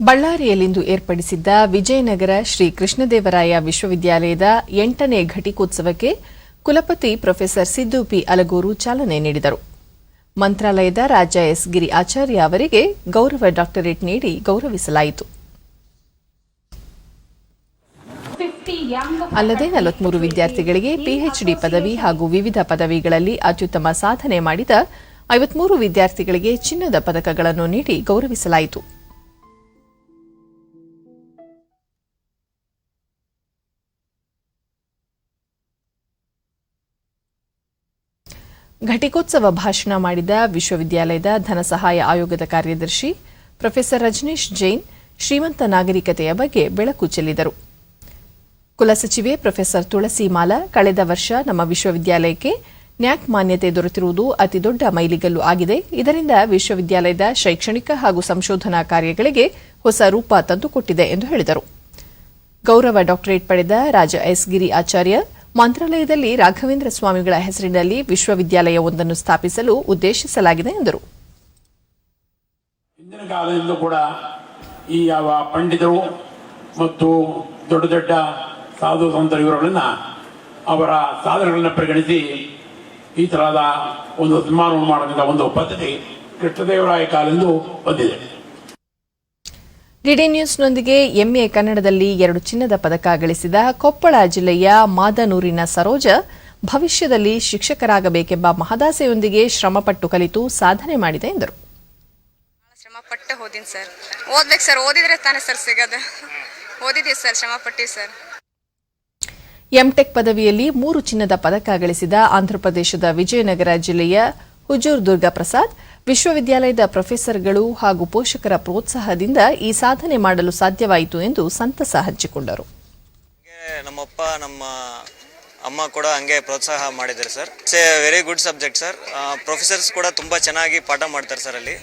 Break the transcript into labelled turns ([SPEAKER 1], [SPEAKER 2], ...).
[SPEAKER 1] ಬಳ್ಳಾರಿಯಲ್ಲಿಂದು ಏರ್ಪಡಿಸಿದ್ದ ವಿಜಯನಗರ ಶ್ರೀ ಕೃಷ್ಣದೇವರಾಯ ವಿಶ್ವವಿದ್ಯಾಲಯದ ಎಂಟನೇ ಘಟಿಕೋತ್ಸವಕ್ಕೆ ಕುಲಪತಿ ಪ್ರೊಫೆಸರ್ ಸಿದ್ದು ಪಿ. ಅಲಗೂರು ಚಾಲನೆ ನೀಡಿದರು. ಮಂತ್ರಾಲಯದ ರಾಜ ಎಸ್. ಗಿರಿ ಆಚಾರ್ಯ ಅವರಿಗೆ ಗೌರವ ಡಾಕ್ಟರೇಟ್ ನೀಡಿ ಗೌರವಿಸಲಾಯಿತು. ಅಲ್ಲದೆ ನಲವತ್ಮೂರು ವಿದ್ಯಾರ್ಥಿಗಳಿಗೆ ಪಿಎಚ್ಡಿ ಪದವಿ ಹಾಗೂ ವಿವಿಧ ಪದವಿಗಳಲ್ಲಿ ಅತ್ಯುತ್ತಮ ಸಾಧನೆ ಮಾಡಿದ ಐವತ್ಮೂರು ವಿದ್ಯಾರ್ಥಿಗಳಿಗೆ ಚಿನ್ನದ ಪದಕಗಳನ್ನು ನೀಡಿ ಗೌರವಿಸಲಾಯಿತು. ಘಟಿಕೋತ್ಸವ ಭಾಷಣ ಮಾಡಿದ ವಿಶ್ವವಿದ್ಯಾಲಯದ ಧನ ಸಹಾಯ ಆಯೋಗದ ಕಾರ್ಯದರ್ಶಿ ಪ್ರೊಫೆಸರ್ ರಜನೀಶ್ ಜೈನ್ ಶ್ರೀಮಂತ ನಾಗರಿಕತೆಯ ಬಗ್ಗೆ ಬೆಳಕು ಚೆಲ್ಲಿದರು. ಕುಲಸಚಿವೆ ಪ್ರೊಫೆಸರ್ ತುಳಸಿ ಮಾಲಾ ಕಳೆದ ವರ್ಷ ನಮ್ಮ ವಿಶ್ವವಿದ್ಯಾಲಯಕ್ಕೆ ನ್ಯಾಕ್ ಮಾನ್ಯತೆ ದೊರೆತಿರುವುದು ಅತಿದೊಡ್ಡ ಮೈಲಿಗಲ್ಲು ಆಗಿದೆ. ಇದರಿಂದ ವಿಶ್ವವಿದ್ಯಾಲಯದ ಶೈಕ್ಷಣಿಕ ಹಾಗೂ ಸಂಶೋಧನಾ ಕಾರ್ಯಗಳಿಗೆ ಹೊಸ ರೂಪ ತಂದುಕೊಟ್ಟಿದೆ ಎಂದು ಹೇಳಿದರು. ಗೌರವ ಡಾಕ್ಟರೇಟ್ ಪಡೆದ ರಾಜ ಎಸ್ ಗಿರಿ ಆಚಾರ್ಯ ಮಂತ್ರಾಲಯದಲ್ಲಿ ರಾಘವೇಂದ್ರ ಸ್ವಾಮಿಗಳ ಹೆಸರಿನಲ್ಲಿ ವಿಶ್ವವಿದ್ಯಾಲಯವೊಂದನ್ನು ಸ್ಥಾಪಿಸಲು ಉದ್ದೇಶಿಸಲಾಗಿದೆ ಎಂದರು.
[SPEAKER 2] ಹಿಂದಿನ ಕಾಲದಿಂದ ಕೂಡ ಈ ಯಾವ ಪಂಡಿತರು ಮತ್ತು ದೊಡ್ಡ ದೊಡ್ಡ ಸಾಧು ಸಂತರು ಇವರುಗಳನ್ನು ಅವರ ಸಾಧನೆಗಳನ್ನು ಪರಿಗಣಿಸಿ ಈ ತರಹದ ಒಂದು ಸನ್ಮಾನವನ್ನು ಮಾಡುವಂತಹ ಒಂದು ಪದ್ಧತಿ ಕೃಷ್ಣದೇವರಾಯ ಕಾಲದಿಂದ ಬಂದಿದೆ.
[SPEAKER 1] ಡಿಡಿ ನ್ಯೂಸ್ನೊಂದಿಗೆ ಎಂಎ ಕನ್ನಡದಲ್ಲಿ ಎರಡು ಚಿನ್ನದ ಪದಕ ಗಳಿಸಿದ ಕೊಪ್ಪಳ ಜಿಲ್ಲೆಯ ಮಾದನೂರಿನ ಸರೋಜ ಭವಿಷ್ಯದಲ್ಲಿ ಶಿಕ್ಷಕರಾಗಬೇಕೆಂಬ ಮಹದಾಸೆಯೊಂದಿಗೆ ಶ್ರಮಪಟ್ಟು ಕಲಿತು ಸಾಧನೆ ಮಾಡಿದೆ ಎಂದರು.
[SPEAKER 3] ಸರ್. ಓದ್ಬೇಕು ಸರ್. ಓದಿದ್ರೆ ತಾನೇ ಸರ್ ಸಿಗೋದು. ಓದಿದ್ದೀವಿ ಸರ್. ಶ್ರಮಪಟ್ಟಿ ಸರ್.
[SPEAKER 1] ಎಂಟೆಕ್ ಪದವಿಯಲ್ಲಿ ಮೂರು ಚಿನ್ನದ ಪದಕ ಗಳಿಸಿದ ಆಂಧ್ರಪ್ರದೇಶದ ವಿಜಯನಗರ ಜಿಲ್ಲೆಯ ಹುಜೂರ್ ದುರ್ಗಾ ಪ್ರಸಾದ್ ವಿಶ್ವವಿದ್ಯಾಲಯದ ಪ್ರೊಫೆಸರ್ಗಳು ಹಾಗೂ ಪೋಷಕರ ಪ್ರೋತ್ಸಾಹದಿಂದ ಈ ಸಾಧನೆ ಮಾಡಲು ಸಾಧ್ಯವಾಯಿತು ಎಂದು ಸಂತಸ ಹಂಚಿಕೊಂಡರು.
[SPEAKER 4] ನಮ್ಮಪ್ಪ, ನಮ್ಮ ಅಮ್ಮ ಕೂಡ ಹಂಗೆ ಪ್ರೋತ್ಸಾಹ ಮಾಡಿದ್ದಾರೆ sir. Very good subject sir professors ಕೂಡ ತುಂಬಾ ಚೆನ್ನಾಗಿ ಪಾಠ ಮಾಡ್ತಾರೆ ಸರ್ ಅಲ್ಲಿ.